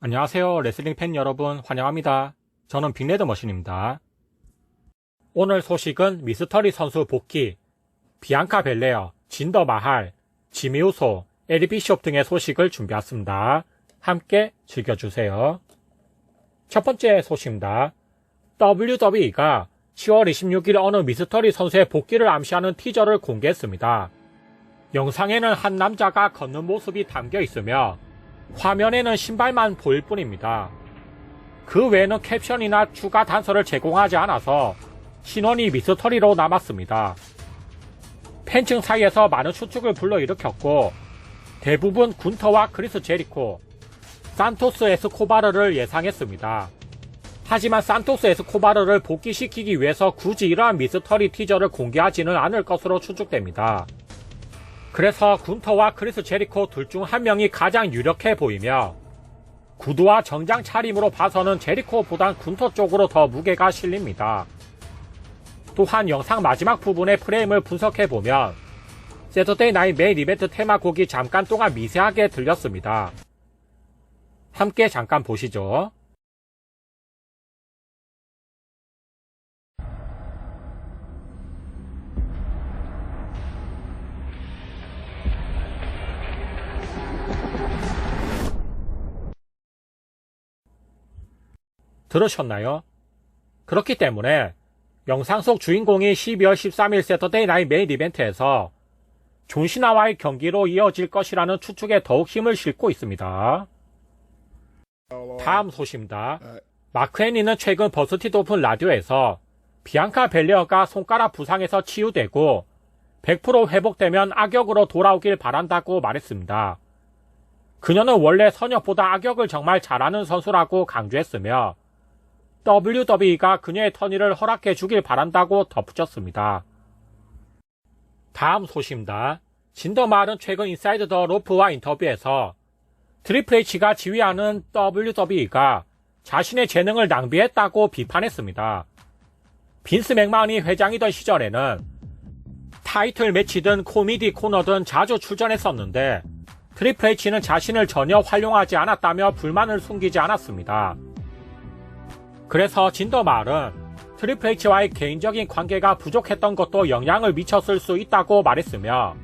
안녕하세요. 레슬링 팬 여러분 환영합니다. 저는 빅레드 머신입니다. 오늘 소식은 미스터리 선수 복귀, 비앙카 벨레어, 진더 마할, 지미우소, 에리 비숍 등의 소식을 준비했습니다. 함께 즐겨주세요. 첫 번째 소식입니다. WWE가 10월 26일 어느 미스터리 선수의 복귀를 암시하는 티저를 공개했습니다. 영상에는 한 남자가 걷는 모습이 담겨 있으며 화면에는 신발만 보일 뿐입니다. 그 외에는 캡션이나 추가 단서를 제공하지 않아서 신원이 미스터리로 남았습니다. 팬층 사이에서 많은 추측을 불러일으켰고 대부분 군터와 크리스 제리코, 산토스 에스코바르를 예상했습니다. 하지만 산토스 에스코바르를 복귀시키기 위해서 굳이 이러한 미스터리 티저를 공개하지는 않을 것으로 추측됩니다. 그래서 군터와 크리스 제리코 둘 중 한 명이 가장 유력해 보이며 구두와 정장 차림으로 봐서는 제리코보단 군터 쪽으로 더 무게가 실립니다. 또한 영상 마지막 부분의 프레임을 분석해 보면 세터데이 나인 메인 이벤트 테마곡이 잠깐 동안 미세하게 들렸습니다. 함께 잠깐 보시죠. 들으셨나요? 그렇기 때문에 영상 속 주인공이 12월 13일 세터데이 나이 메인 이벤트에서 존시나와의 경기로 이어질 것이라는 추측에 더욱 힘을 싣고 있습니다. 다음 소식입니다. 마크 애니는 최근 버스티드 오픈 라디오에서 비앙카 벨리어가 손가락 부상에서 치유되고 100% 회복되면 악역으로 돌아오길 바란다고 말했습니다. 그녀는 원래 선역보다 악역을 정말 잘하는 선수라고 강조했으며 WWE가 그녀의 턴이를 허락해 주길 바란다고 덧붙였습니다. 다음 소식입니다. 진더말은 최근 인사이드 더 로프와 인터뷰에서 트리플 H가 지휘하는 WWE가 자신의 재능을 낭비했다고 비판했습니다. 빈스 맥마운이 회장이던 시절에는 타이틀 매치든 코미디 코너든 자주 출전했었는데 트리플 H는 자신을 전혀 활용하지 않았다며 불만을 숨기지 않았습니다. 그래서 진더말은 트리플 H와의 개인적인 관계가 부족했던 것도 영향을 미쳤을 수 있다고 말했으며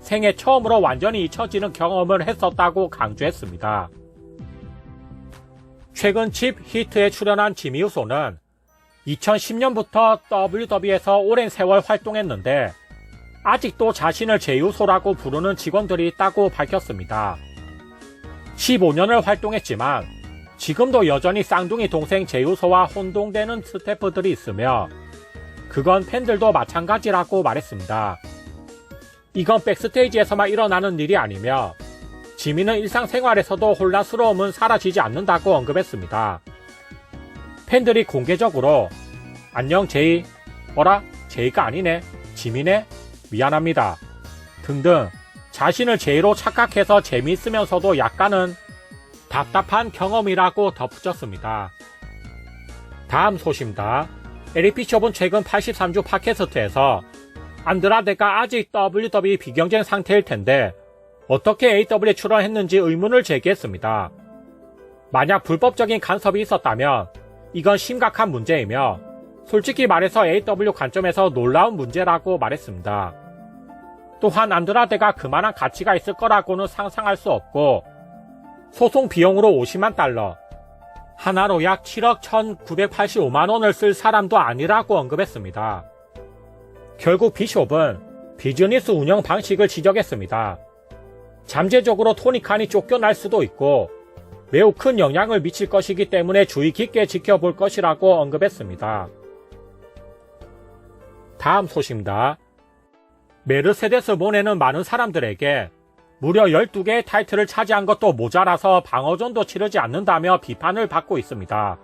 생애 처음으로 완전히 잊혀지는 경험을 했었다고 강조했습니다. 최근 집 히트에 출연한 지미 우소는 2010년부터 WWE에서 오랜 세월 활동했는데 아직도 자신을 제유소라고 부르는 직원들이 있다고 밝혔습니다. 15년을 활동했지만 지금도 여전히 쌍둥이 동생 제유소와 혼동되는 스태프들이 있으며 그건 팬들도 마찬가지라고 말했습니다. 이건 백스테이지에서만 일어나는 일이 아니며 지민은 일상생활에서도 혼란스러움은 사라지지 않는다고 언급했습니다. 팬들이 공개적으로 안녕 제이, 어라? 제이가 아니네, 지민네 미안합니다. 등등 자신을 제이로 착각해서 재미있으면서도 약간은 답답한 경험이라고 덧붙였습니다. 다음 소식입니다. 에릭 비숍은 최근 83주 팟캐스트에서 안드라데가 아직 WWE 비경쟁 상태일 텐데 어떻게 AW에 출연했는지 의문을 제기했습니다. 만약 불법적인 간섭이 있었다면 이건 심각한 문제이며 솔직히 말해서 AW 관점에서 놀라운 문제라고 말했습니다. 또한 안드라데가 그만한 가치가 있을 거라고는 상상할 수 없고 소송 비용으로 50만 달러, 하나로 약 7억 1,985만 원을 쓸 사람도 아니라고 언급했습니다. 결국 비숍은 비즈니스 운영 방식을 지적했습니다. 잠재적으로 토니칸이 쫓겨날 수도 있고 매우 큰 영향을 미칠 것이기 때문에 주의 깊게 지켜볼 것이라고 언급했습니다. 다음 소식입니다. 메르세데스 모네는 많은 사람들에게 무려 12개의 타이틀을 차지한 것도 모자라서 방어전도 치르지 않는다며 비판을 받고 있습니다.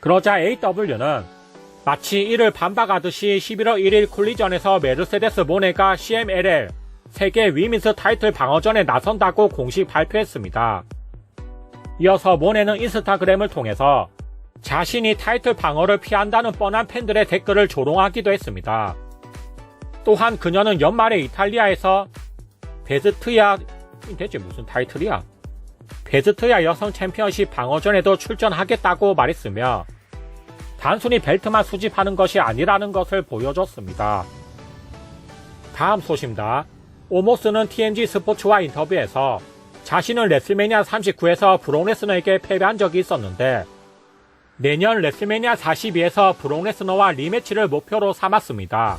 그러자 AW는 마치 이를 반박하듯이 11월 1일 콜리전에서 메르세데스 모네가 CMLL 세계 위민스 타이틀 방어전에 나선다고 공식 발표했습니다. 이어서 모네는 인스타그램을 통해서 자신이 타이틀 방어를 피한다는 뻔한 팬들의 댓글을 조롱하기도 했습니다. 또한 그녀는 연말에 이탈리아에서 베스트야 대체 무슨 타이틀이야? 베스트야 여성 챔피언십 방어전에도 출전하겠다고 말했으며 단순히 벨트만 수집하는 것이 아니라는 것을 보여줬습니다. 다음 소식입니다. 오모스는 TMG 스포츠와 인터뷰에서 자신은 레슬매니아 39에서 브록레스너에게 패배한 적이 있었는데 내년 레슬매니아 42에서 브록레스너와 리매치를 목표로 삼았습니다.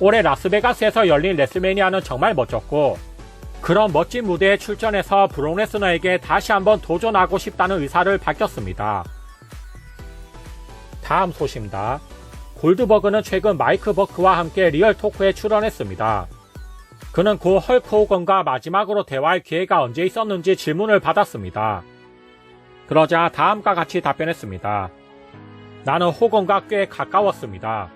올해 라스베가스에서 열린 레슬매니아는 정말 멋졌고 그런 멋진 무대에 출전해서 브록레스너에게 다시 한번 도전하고 싶다는 의사를 밝혔습니다. 다음 소식입니다. 골드버그는 최근 마이크 버크와 함께 리얼 토크에 출연했습니다. 그는 고 헐크 호건과 마지막으로 대화할 기회가 언제 있었는지 질문을 받았습니다. 그러자 다음과 같이 답변했습니다. 나는 호건과 꽤 가까웠습니다.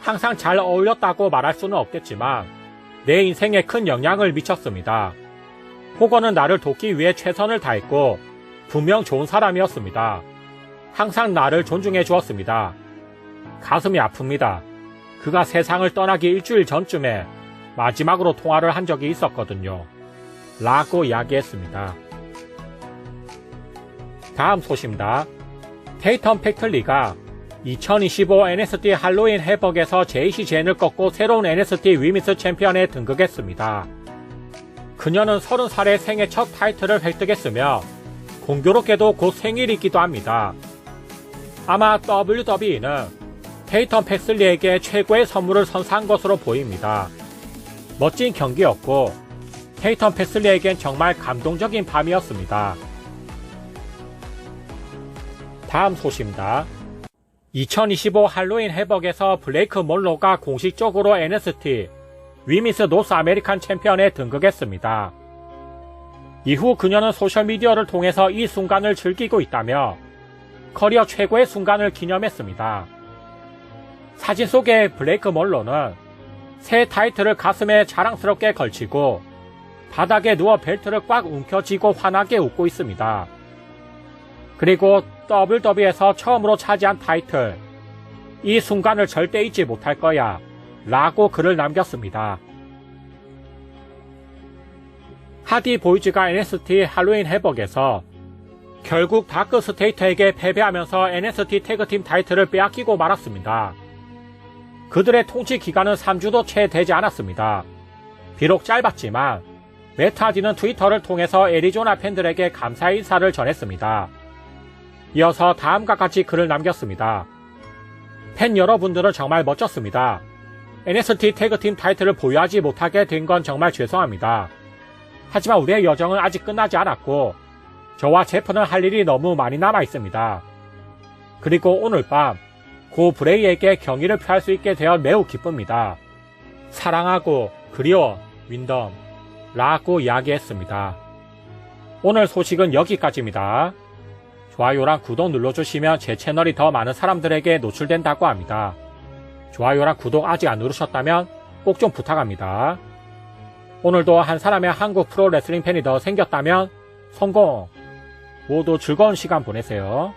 항상 잘 어울렸다고 말할 수는 없겠지만 내 인생에 큰 영향을 미쳤습니다. 호건은 나를 돕기 위해 최선을 다했고 분명 좋은 사람이었습니다. 항상 나를 존중해 주었습니다. 가슴이 아픕니다. 그가 세상을 떠나기 일주일 전쯤에 마지막으로 통화를 한 적이 있었거든요. 라고 이야기했습니다. 다음 소식입니다. 테이턴 팩틀리가 2025 NST 할로윈 해벅에서 제이시 젠을 꺾고 새로운 NST 위미스 챔피언에 등극했습니다. 그녀는 30살의 생애 첫 타이틀을 획득했으며 공교롭게도 곧 생일이기도 합니다. 아마 WWE는 테이턴 팩슬리에게 최고의 선물을 선사한 것으로 보입니다. 멋진 경기였고 테이턴 팩슬리에겐 정말 감동적인 밤이었습니다. 다음 소식입니다. 2025 할로윈 해벅에서 블레이크 몰로가 공식적으로 NST 위미스 노스 아메리칸 챔피언에 등극했습니다. 이후 그녀는 소셜미디어를 통해서 이 순간을 즐기고 있다며 커리어 최고의 순간을 기념했습니다. 사진 속의 블레이크 몰로는 새 타이틀을 가슴에 자랑스럽게 걸치고 바닥에 누워 벨트를 꽉 움켜쥐고 환하게 웃고 있습니다. 그리고 WW에서 처음으로 차지한 타이틀. 이 순간을 절대 잊지 못할 거야. 라고 글을 남겼습니다. 하디 보이즈가 NST 할로윈 해벅에서 결국 다크 스테이터에게 패배하면서 NST 태그팀 타이틀을 빼앗기고 말았습니다. 그들의 통치 기간은 3주도 채 되지 않았습니다. 비록 짧았지만 메타디는 트위터를 통해서 애리조나 팬들에게 감사의 인사를 전했습니다. 이어서 다음과 같이 글을 남겼습니다. 팬 여러분들은 정말 멋졌습니다. NST 태그팀 타이틀을 보유하지 못하게 된 건 정말 죄송합니다. 하지만 우리의 여정은 아직 끝나지 않았고 저와 제프는 할 일이 너무 많이 남아 있습니다. 그리고 오늘 밤 고 브레이에게 경의를 표할 수 있게 되어 매우 기쁩니다. 사랑하고 그리워 윈덤 라고 이야기했습니다. 오늘 소식은 여기까지입니다. 좋아요랑 구독 눌러주시면 제 채널이 더 많은 사람들에게 노출된다고 합니다. 좋아요랑 구독 아직 안 누르셨다면 꼭 좀 부탁합니다. 오늘도 한 사람의 한국 프로레슬링 팬이 더 생겼다면 성공! 모두 즐거운 시간 보내세요.